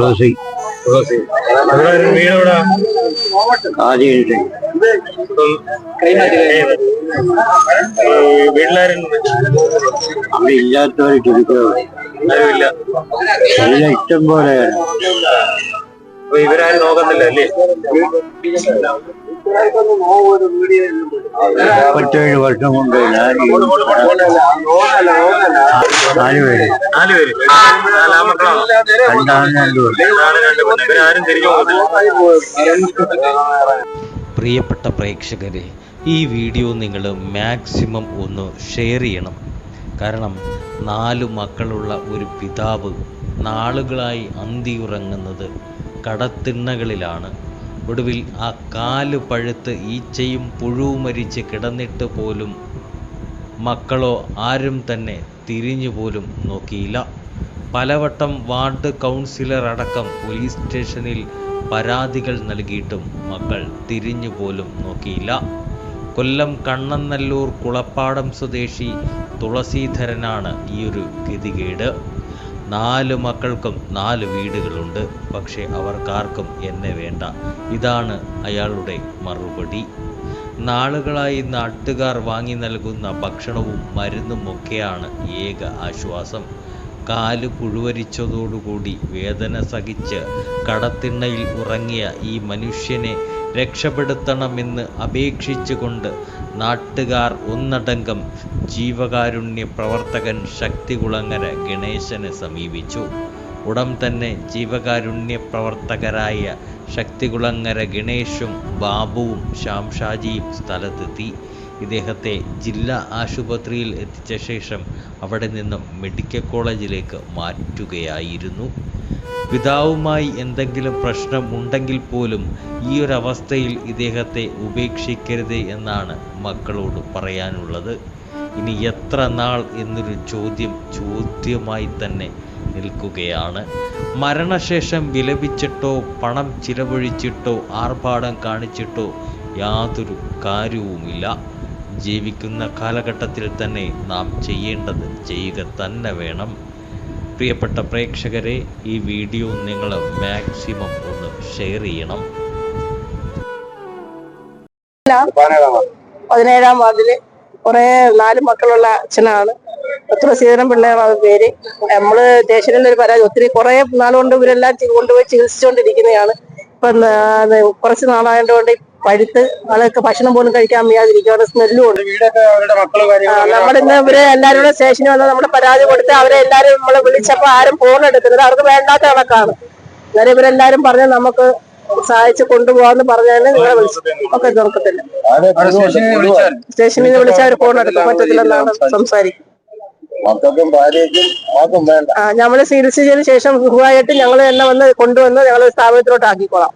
തുളസി. വീട്ടിലാരും അവിടെ ആരുമില്ല. എല്ലാം ഇഷ്ടം പോലെയാണ് ഇവരാരും നോക്കത്തില്ല അല്ലേ? മുപ്പത്തേഴ് വർഷം കൊണ്ട് ഞാൻ നാല് പേര്. പേര്. രണ്ടാണ് രണ്ട് പ്രിയപ്പെട്ട പ്രേക്ഷകരെ ഈ വീഡിയോ നിങ്ങൾ മാക്സിമം ഒന്ന് ഷെയർ ചെയ്യണം. കാരണം നാല് മക്കളുള്ള ഒരു പിതാവ് നാളുകളായി അന്തിയുറങ്ങുന്നത് കടത്തിണ്ണകളിലാണ്. ഒടുവിൽ ആ കാൽ പഴുത്ത് ഈച്ചയും പുഴുവും മരിച്ച് കിടന്നിട്ട് പോലും മക്കളോ ആരും തന്നെ തിരിഞ്ഞു പോലും നോക്കിയില്ല. പലവട്ടം വാർഡ് കൗൺസിലർ അടക്കം പോലീസ് സ്റ്റേഷനിൽ പരാതികൾ നൽകിയിട്ടും മക്കൾ തിരിഞ്ഞു പോലും നോക്കിയില്ല. കൊല്ലം കണ്ണന്നല്ലൂർ കുളപ്പാടം സ്വദേശി തുളസീധരനാണ് ഈയൊരു ഗതികേട്. നാല് മക്കൾക്കും നാല് വീടുകളുണ്ട്. പക്ഷേ അവർക്കാർക്കും എന്നെ വേണ്ട. ഇതാണ് അയാളുടെ മറുപടി. നാളുകളായി നാട്ടുകാർ വാങ്ങി നൽകുന്ന ഭക്ഷണവും മരുന്നും ഒക്കെയാണ് ഏക ആശ്വാസം. കാൽ പുഴുവരിച്ചതോടുകൂടി വേദന സഹിച്ച് കടത്തിണ്ണയിൽ ഉറങ്ങിയ ഈ മനുഷ്യനെ രക്ഷപ്പെടുത്തണമെന്ന് അപേക്ഷിച്ചുകൊണ്ട് നാട്ടുകാർ ഒന്നടങ്കം ജീവകാരുണ്യ പ്രവർത്തകൻ ശക്തികുളങ്ങര ഗണേശനെ സമീപിച്ചു. ഉടൻ തന്നെ ജീവകാരുണ്യ പ്രവർത്തകരായ ശക്തികുളങ്ങര ഗണേഷും ബാബുവും ശാംഷാജിയും സ്ഥലത്തെത്തി. ഇദ്ദേഹത്തെ ജില്ലാ ആശുപത്രിയിൽ എത്തിച്ച ശേഷം അവിടെ നിന്നും മെഡിക്കൽ കോളേജിലേക്ക് മാറ്റുകയായിരുന്നു. പിതാവുമായി എന്തെങ്കിലും പ്രശ്നം ഉണ്ടെങ്കിൽ പോലും ഈ ഒരു അവസ്ഥയിൽ ഇദ്ദേഹത്തെ ഉപേക്ഷിക്കരുത് എന്നാണ് മക്കളോട് പറയാനുള്ളത്. ഇനി എത്ര നാൾ എന്നൊരു ചോദ്യം ചോദ്യമായി തന്നെ നിൽക്കുകയാണ്. മരണശേഷം വിലപിച്ചിട്ടോ പണം ചിലവഴിച്ചിട്ടോ ആർഭാടം കാണിച്ചിട്ടോ യാതൊരു കാര്യവുമില്ല. ജീവിക്കുന്ന കാലഘട്ടത്തിൽ തന്നെ നാം ചെയ്യേണ്ടത് ചെയ്യുക തന്നെ വേണം. പ്രിയപ്പെട്ട പ്രേക്ഷകരെ ഈ വീഡിയോ നിങ്ങൾ മാക്സിമം ഒന്ന് ഷെയർ ചെയ്യണം. പതിനേഴാം വാർഡിൽ. കുറെ നാല് മക്കളുള്ള അച്ഛനാണ്. എത്ര തുളസീധരൻ പിള്ളേരാണ് പേര്. നമ്മൾ സ്റ്റേഷനിൽ ഒരു പരാതി ഒത്തിരി കുറെ നാളുകൊണ്ട് ഇവരെല്ലാം കൊണ്ടുപോയി ചികിത്സിച്ചുകൊണ്ടിരിക്കുന്നതാണ്. ഇപ്പൊ കുറച്ച് നാളായതുകൊണ്ട് പഴുത്ത് ആളൊക്കെ ഭക്ഷണം പോലും കഴിക്കാൻ വയ്യാതിരിക്കും. സ്മെല്ലും ഉണ്ട്. വീടൊക്കെ ഇന്ന് ഇവരെ എല്ലാവരും കൂടെ സ്റ്റേഷനിൽ വന്ന് നമ്മുടെ പരാതി കൊടുത്ത് അവരെ എല്ലാരും നമ്മളെ വിളിച്ചപ്പോ ആരും ഫോൺ എടുക്കുന്നത് അവർക്ക് വേണ്ടാത്ത കണക്കാണ്. അന്നേരം ഇവരെല്ലാരും പറഞ്ഞ് നമുക്ക് സഹായിച്ച് കൊണ്ടുപോകാന്ന് പറഞ്ഞാൽ നിങ്ങളെ വിളിച്ചു ഒക്കെ തുറക്കത്തില്ല സ്റ്റേഷനിൽ നിന്ന് വിളിച്ചാൽ അവർ ഫോൺ എടുക്കാൻ പറ്റത്തില്ലെന്നാണ് സംസാരിക്കും. ഞമ്മൾ ചികിത്സിച്ചതിന് ശേഷം സുഖമായിട്ട് ഞങ്ങൾ തന്നെ വന്ന് കൊണ്ടുവന്ന് ഞങ്ങൾ സ്ഥാപനത്തിലോട്ട് ആക്കിക്കോളാം.